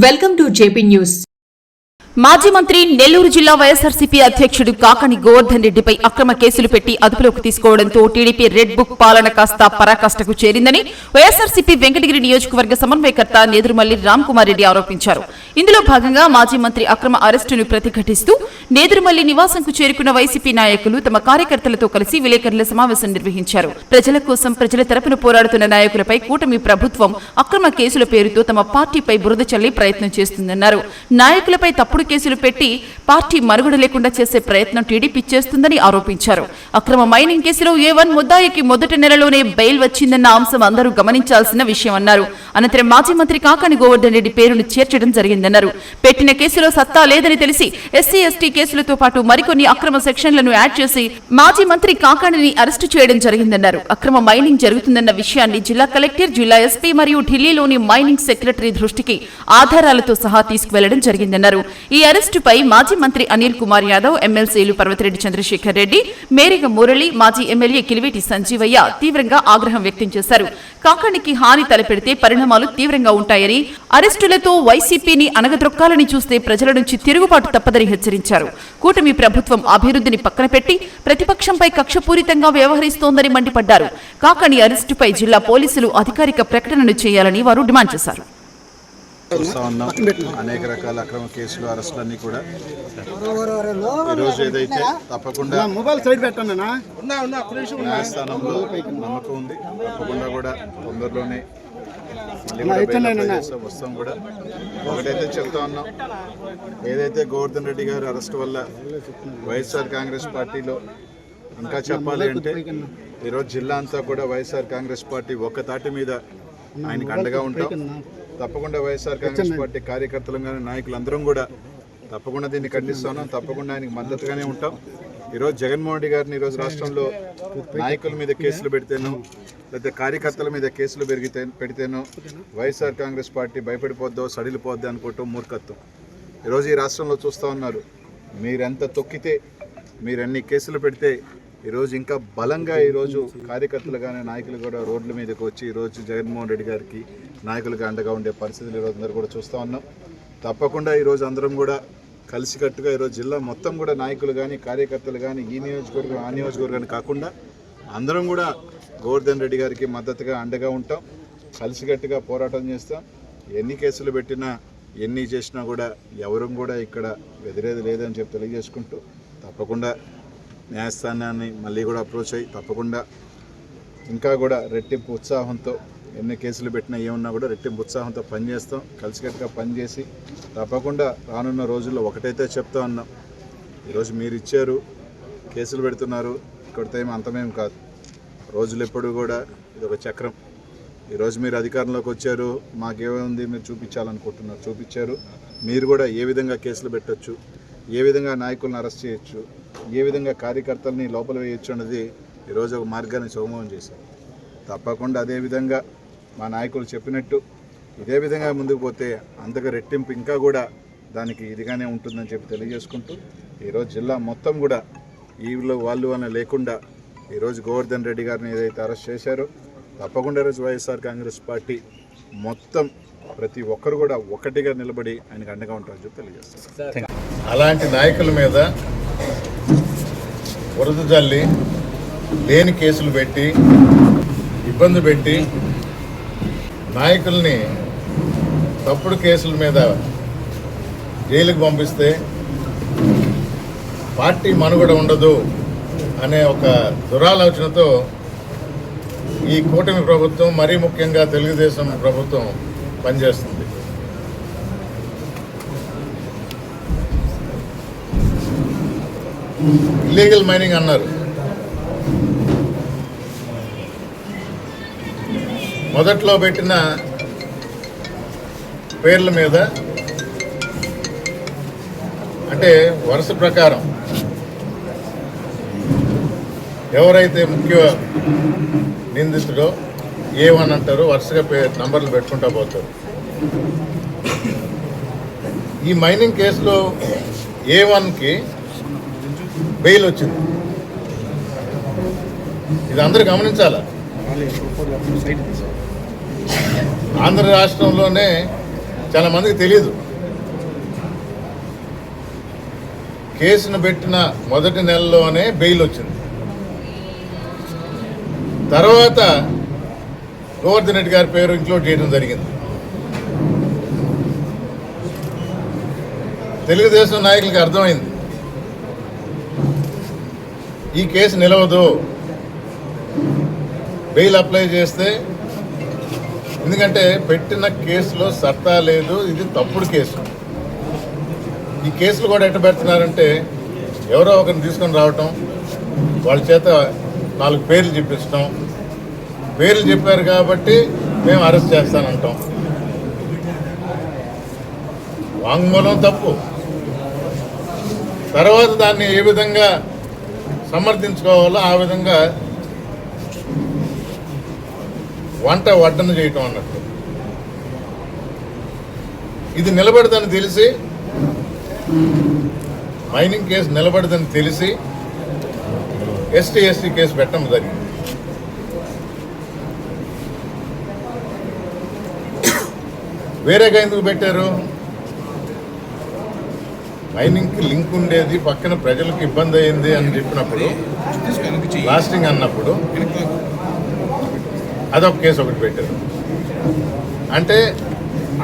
Welcome to JP news మాజీ మంత్రి నెల్లూరు జిల్లా వైఎస్ఆర్సీపీ అధ్యక్షుడు కాకని గోవర్ధన్ రెడ్డిపై అక్రమ కేసులు పెట్టి అదుపులోకి తీసుకోవడంతో టీడీపీ రెడ్ బుక్ పాలన కాస్త పరాకాష్ఠకు చేరిందని వైఎస్ఆర్సీపీ వెంకటగిరి నియోజకవర్గ సమన్వయకర్త నేదురుమల్లి రామ్ కుమార్ రెడ్డి ఆరోపించారు. ఇందులో భాగంగా మాజీ మంత్రి అక్రమ అరెస్టును ప్రతిఘటిస్తూ నేదురుమల్లి నివాసంకు చేరుకున్న వైసీపీ నాయకులు తమ కార్యకర్తలతో కలిసి విలేకరుల సమావేశం నిర్వహించారు. ప్రజల కోసం ప్రజల తరపున పోరాడుతున్న నాయకులపై కూటమి ప్రభుత్వం అక్రమ కేసుల పేరుతో తమ పార్టీపై బురద చల్లే ప్రయత్నం చేస్తుందన్నారు. నాయకులపై తప్పుడు కేసులు పెట్టి పార్టీ మనుగడ లేకుండా చేసే ప్రయత్నం టీడీపీ చేస్తుందని ఆరోపించారు. అక్రమ మైనింగ్ కేసులో ఏ వన్ ముద్దాయికి మొదటి నెలలోనే బెయిల్ వచ్చిందన్న అంశం అందరూ గమనించాల్సిన విషయం అన్నారు. అనంతరం మాజీ మంత్రి కాకాని గోవర్ధన్ రెడ్డి పేరును చేర్చడం జరిగిందన్నారు. పెట్టిన కేసులో సత్తా లేదని తెలిసి ఎస్సీ ఎస్టీ కేసులతో పాటు మరికొన్ని అక్రమ సెక్షన్లను యాడ్ చేసి మాజీ మంత్రి కాకాణిని అరెస్టు చేయడం జరిగిందన్నారు. అక్రమ మైనింగ్ జరుగుతుందన్న విషయాన్ని జిల్లా కలెక్టర్ జిల్లా ఎస్పీ మరియు ఢిల్లీలోని మైనింగ్ సెక్రటరీ దృష్టికి ఆధారాలతో సహా తీసుకువెళ్ళడం జరిగిందన్నారు. ఈ అరెస్టుపై మాజీ మంత్రి అనిల్ కుమార్ యాదవ్ ఎమ్మెల్సీలు పర్వతిరెడ్డి చంద్రశేఖర్ రెడ్డి మేరిగ మురళి మాజీ ఎమ్మెల్యే కిలివేటి సంజీవయ్య తీవ్రంగా ఆగ్రహం వ్యక్తం చేశారు. కాకానికి హాని తలపెడితే పరిణామాలు తీవ్రంగా ఉంటాయని అరెస్టులతో వైసీపీని అనగద్రొక్కాలని చూస్తే ప్రజల నుంచి తిరుగుబాటు తప్పదని హెచ్చరించారు. కూటమి ప్రభుత్వం అభివృద్ధిని పక్కన పెట్టి ప్రతిపక్షంపై కక్షపూరితంగా వ్యవహరిస్తోందని మండిపడ్డారు. కాకాని అరెస్టుపై జిల్లా పోలీసులు అధికారిక ప్రకటనను చేయాలని వారు డిమాండ్ చేశారు. చూస్తా ఉన్నాం. అనేక రకాల అక్రమ కేసులు అరెస్టులన్నీ కూడా. ఈరోజు ఏదైతే తప్పకుండా మొబైల్ సైడ్ పెట్టండి న్యాయస్థానంలో నమ్మకం ఉంది. తప్పకుండా కూడా తొందరలోనే వస్తాం కూడా. ఒకటైతే చెప్తా ఉన్నాం. ఏదైతే గోవర్ధన్ రెడ్డి గారి అరెస్ట్ వల్ల వైఎస్ఆర్ కాంగ్రెస్ పార్టీలో ఇంకా చెప్పాలి అంటే ఈరోజు జిల్లా అంతా కూడా వైఎస్ఆర్ కాంగ్రెస్ పార్టీ ఒక్క తాటి మీద ఆయనకు అండగా ఉంటాం. తప్పకుండా వైఎస్ఆర్ కాంగ్రెస్ పార్టీ కార్యకర్తలు కానీ నాయకులందరం కూడా తప్పకుండా దీన్ని ఖండిస్తున్నాం తప్పకుండా ఆయనకి మద్దతుగానే ఉంటాం. ఈరోజు జగన్మోహన్ రెడ్డి గారిని ఈరోజు రాష్ట్రంలో నాయకుల మీద కేసులు పెడితేనో లేకపోతే కార్యకర్తల మీద కేసులు పెరిగితే పెడితేనో వైఎస్ఆర్ కాంగ్రెస్ పార్టీ భయపడిపోద్దో సడిలిపోద్దో అనుకోవటం మూర్ఖత్వం. ఈరోజు ఈ రాష్ట్రంలో చూస్తూ ఉన్నారు. మీరెంత తొక్కితే మీరు ఎన్ని కేసులు పెడితే ఈరోజు ఇంకా బలంగా ఈరోజు కార్యకర్తలు కానీ నాయకులు కూడా రోడ్ల మీదకి వచ్చి ఈరోజు జగన్మోహన్ రెడ్డి గారికి నాయకులుగా అండగా ఉండే పరిస్థితులు ఈరోజు అందరూ కూడా చూస్తూ ఉన్నాం. తప్పకుండా ఈరోజు అందరం కూడా కలిసికట్టుగా ఈరోజు జిల్లా మొత్తం కూడా నాయకులు కానీ కార్యకర్తలు కానీ ఈ నియోజకవర్గం ఆ నియోజకవర్గాన్ని కాకుండా అందరం కూడా గోవర్ధన్ రెడ్డి గారికి మద్దతుగా అండగా ఉంటాం. కలిసికట్టుగా పోరాటం చేస్తాం. ఎన్ని కేసులు పెట్టినా ఎన్ని చేసినా కూడా ఎవరు కూడా ఇక్కడ బెదిరేది లేదని చెప్పి తెలియజేసుకుంటూ తప్పకుండా న్యాయస్థానాన్ని మళ్ళీ కూడా అప్రోచ్ అయ్యి తప్పకుండా ఇంకా కూడా రెట్టింపు ఉత్సాహంతో ఎన్ని కేసులు పెట్టినా ఏమున్నా కూడా రెట్టింపు ఉత్సాహంతో పనిచేస్తాం. కలిసికట్టుగా పనిచేసి తప్పకుండా రానున్న రోజుల్లో ఒకటైతే చెప్తా ఉన్నాం. ఈరోజు మీరు ఇచ్చారు కేసులు పెడుతున్నారు ఇక్కడితో ఏమి అంతమేం కాదు. రోజులు ఎప్పుడు కూడా ఇది ఒక చక్రం. ఈరోజు మీరు అధికారంలోకి వచ్చారు మాకేముంది మీరు చూపించాలనుకుంటున్నారు చూపించారు. మీరు కూడా ఏ విధంగా కేసులు పెట్టొచ్చు ఏ విధంగా నాయకులను అరెస్ట్ చేయొచ్చు ఏ విధంగా కార్యకర్తల్ని లోపల వేయొచ్చు అన్నది ఈరోజు ఒక మార్గాన్ని సుగమం చేశారు. తప్పకుండా అదేవిధంగా మా నాయకులు చెప్పినట్టు ఇదే విధంగా ముందుకు పోతే అంతగా రెట్టింపు ఇంకా కూడా దానికి ఇదిగానే ఉంటుందని చెప్పి తెలియజేసుకుంటూ ఈరోజు జిల్లా మొత్తం కూడా ఈవిలో వాళ్ళు అని లేకుండా ఈరోజు గోవర్ధన్ రెడ్డి గారిని ఏదైతే అరెస్ట్ చేశారో తప్పకుండా ఈరోజు వైఎస్ఆర్ కాంగ్రెస్ పార్టీ మొత్తం ప్రతి ఒక్కరు కూడా ఒకటిగా నిలబడి ఆయనకు అండగా ఉంటారని చెప్పి తెలియజేస్తారు. అలాంటి నాయకుల మీద వరద జల్లి లేని కేసులు పెట్టి ఇబ్బంది పెట్టి నాయకుల్ని తప్పుడు కేసుల మీద జైలుకు పంపిస్తే పార్టీ మనుగడ ఉండదు అనే ఒక దురాలోచనతో ఈ కూటమి ప్రభుత్వం మరీ ముఖ్యంగా తెలుగుదేశం ప్రభుత్వం పనిచేస్తుంది. ఇల్లీగల్ మైనింగ్ అన్నారు. మొదట్లో పెట్టిన పేర్ల మీద అంటే వరుస ప్రకారం ఎవరైతే ముఖ్య నిందితుడో ఏ వన్ అంటారు వరుసగా నంబర్లు పెట్టుకుంటా పోతారు. ఈ మైనింగ్ కేసులో ఏ వన్కి బెయిల్ వచ్చింది. ఇది అందరు గమనించాలా? ఆంధ్ర రాష్ట్రంలోనే చాలా మందికి తెలియదు కేసును పెట్టిన మొదటి నెలలోనే బెయిల్ వచ్చింది. తర్వాత గోవర్ధన్ రెడ్డి గారి పేరు ఇంక్లూడ్ చేయడం జరిగింది. తెలుగుదేశం నాయకులకి అర్థమైంది. ఈ కేసు నిలవదు. బెయిల్ అప్లై చేస్తే ఎందుకంటే పెట్టిన కేసులో సత్తా లేదు ఇది తప్పుడు కేసు. ఈ కేసులు కూడా ఎట్ట పెడుతున్నారంటే ఎవరో ఒకరిని తీసుకొని రావటం వాళ్ళ చేత నాలుగు పేర్లు చెప్పించడం పేర్లు చెప్పారు కాబట్టి మేము అరెస్ట్ చేస్తానంటాం. వాంగ్మూలం తప్పు. తర్వాత దాన్ని ఏ విధంగా సమర్థించుకోవాలో ఆ విధంగా వంట వడ్డన చేయటం అన్నట్టు. ఇది నిలబడదని తెలిసి మైనింగ్ కేసు నిలబడదని తెలిసి ఎస్టీ ఎస్టీ కేసు పెట్టడం జరిగింది. వేరేగా ఎందుకు పెట్టారు? మైనింగ్కి లింక్ ఉండేది పక్కన ప్రజలకు ఇబ్బంది అయింది అని చెప్పినప్పుడు లాస్టింగ్ అన్నప్పుడు అదొక కేసు ఒకటి పెట్టారు. అంటే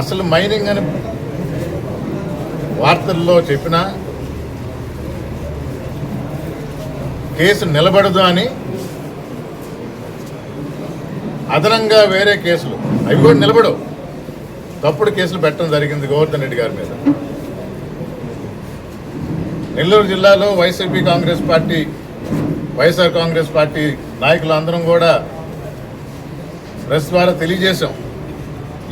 అసలు మైనింగ్ అని వార్తల్లో చెప్పిన కేసు నిలబడదు అని అదనంగా వేరే కేసులు అవి కూడా నిలబడవు. తప్పుడు కేసులు పెట్టడం జరిగింది గోవర్ధన్ రెడ్డి గారి మీద. నెల్లూరు జిల్లాలో YCP Congress party YSR Congress party నాయకులు అందరం కూడా ప్రెస్ ద్వారా తెలియజేశాం.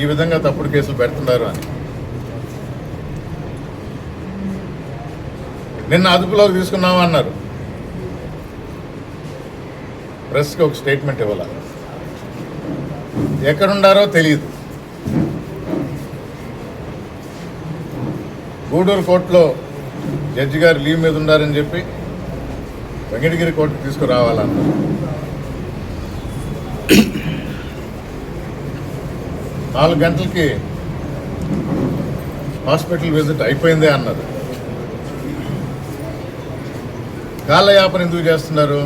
ఈ విధంగా తప్పుడు కేసులు పెడుతున్నారు అని. నిన్న అదుపులోకి తీసుకున్నాం అన్నారు. ప్రెస్కి ఒక స్టేట్మెంట్ ఇవ్వాలి? ఎక్కడుండారో తెలియదు. గూడూరు కోర్టులో జడ్జి గారు లీవ్ మీద ఉన్నారని చెప్పి వెంకటగిరి కోర్టుకు తీసుకురావాలన్నారు. నాలుగు గంటలకి హాస్పిటల్ విజిట్ అయిపోయిందే అన్నారు. కాలయాపన ఎందుకు చేస్తున్నారు?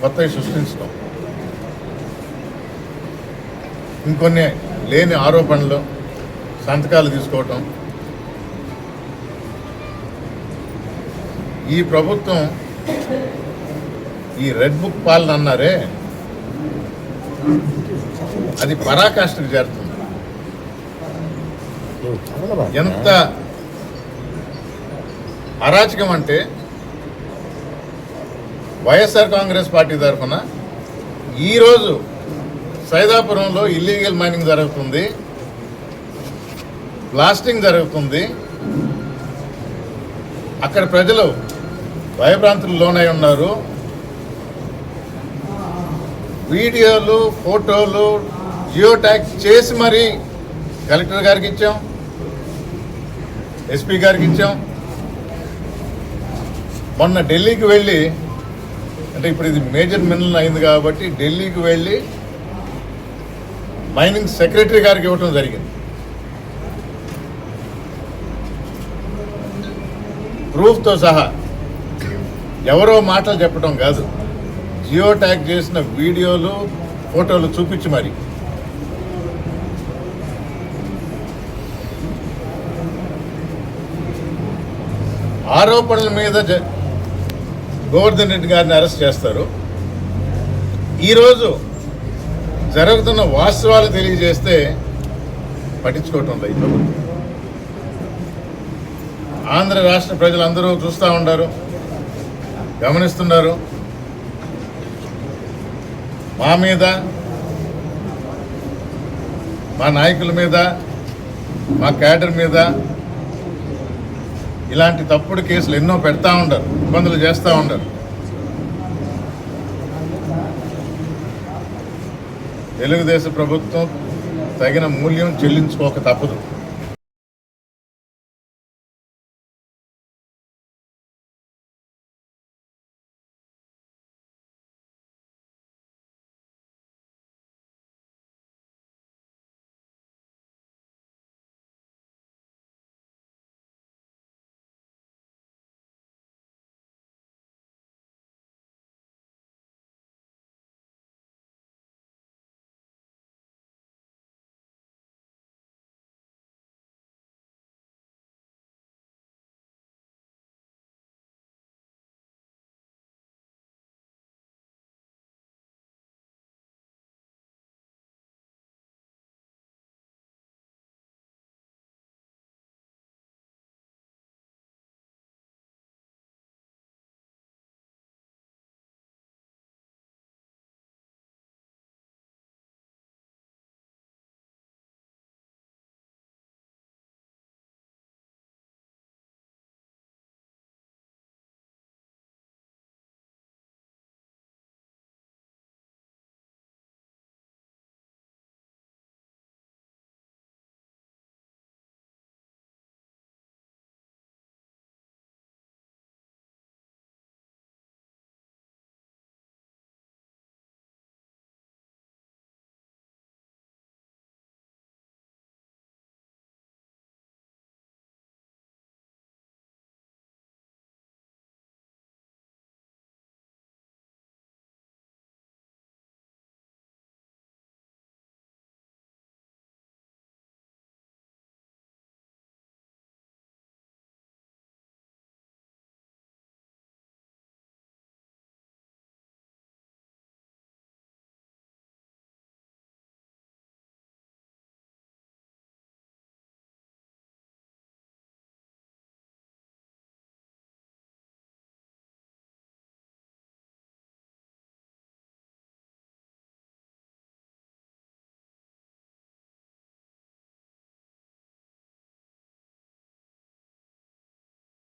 కొత్తవి సృష్టించడం. ఇంకొన్ని లేని ఆరోపణలు. సంతకాలు తీసుకోవటం. ఈ ప్రభుత్వం ఈ రెడ్ బుక్ పాలన అన్నారే అది పరాకాష్ఠకు చేరుతుంది ఎంత అరాచకం అంటే వైఎస్ఆర్ కాంగ్రెస్ పార్టీ తరఫున ఈరోజు సైదాపురంలో ఇల్లీగల్ మైనింగ్ జరుగుతుంది. బ్లాస్టింగ్ జరుగుతుంది. అక్కడ ప్రజలు భయభ్రాంతులు లోనై ఉన్నారు. వీడియోలు ఫోటోలు జియో ట్యాగ్ చేసి మరీ కలెక్టర్ గారికి ఇచ్చాం ఎస్పీ గారికి ఇచ్చాం. మొన్న ఢిల్లీకి వెళ్ళి అంటే ఇప్పుడు ఇది మేజర్ మినరల్ అయింది కాబట్టి ఢిల్లీకి వెళ్ళి మైనింగ్ సెక్రటరీ గారికి ఇవ్వటం జరిగింది. ప్రూఫ్తో సహా ఎవరో మాటలు చెప్పడం కాదు. జియో ట్యాగ్ చేసిన వీడియోలు ఫోటోలు చూపించి మరి. ఆరోపణల మీద జ- గోవర్ధన్ రెడ్డి గారిని అరెస్ట్ చేస్తారు. ఈరోజు జరుగుతున్న వాస్తవాలు తెలియజేస్తే పట్టించుకోవటం లేదు. ఆంధ్ర రాష్ట్ర ప్రజలందరూ చూస్తూ ఉన్నారు గమనిస్తున్నారు. మా మీద మా నాయకుల మీద మా క్యాడర్ మీద ఇలాంటి తప్పుడు కేసులు ఎన్నో పెడతా ఉండరు ఇబ్బందులు చేస్తూ ఉండరు. తెలుగుదేశం ప్రభుత్వం తగిన మూల్యం చెల్లించుకోక తప్పదు.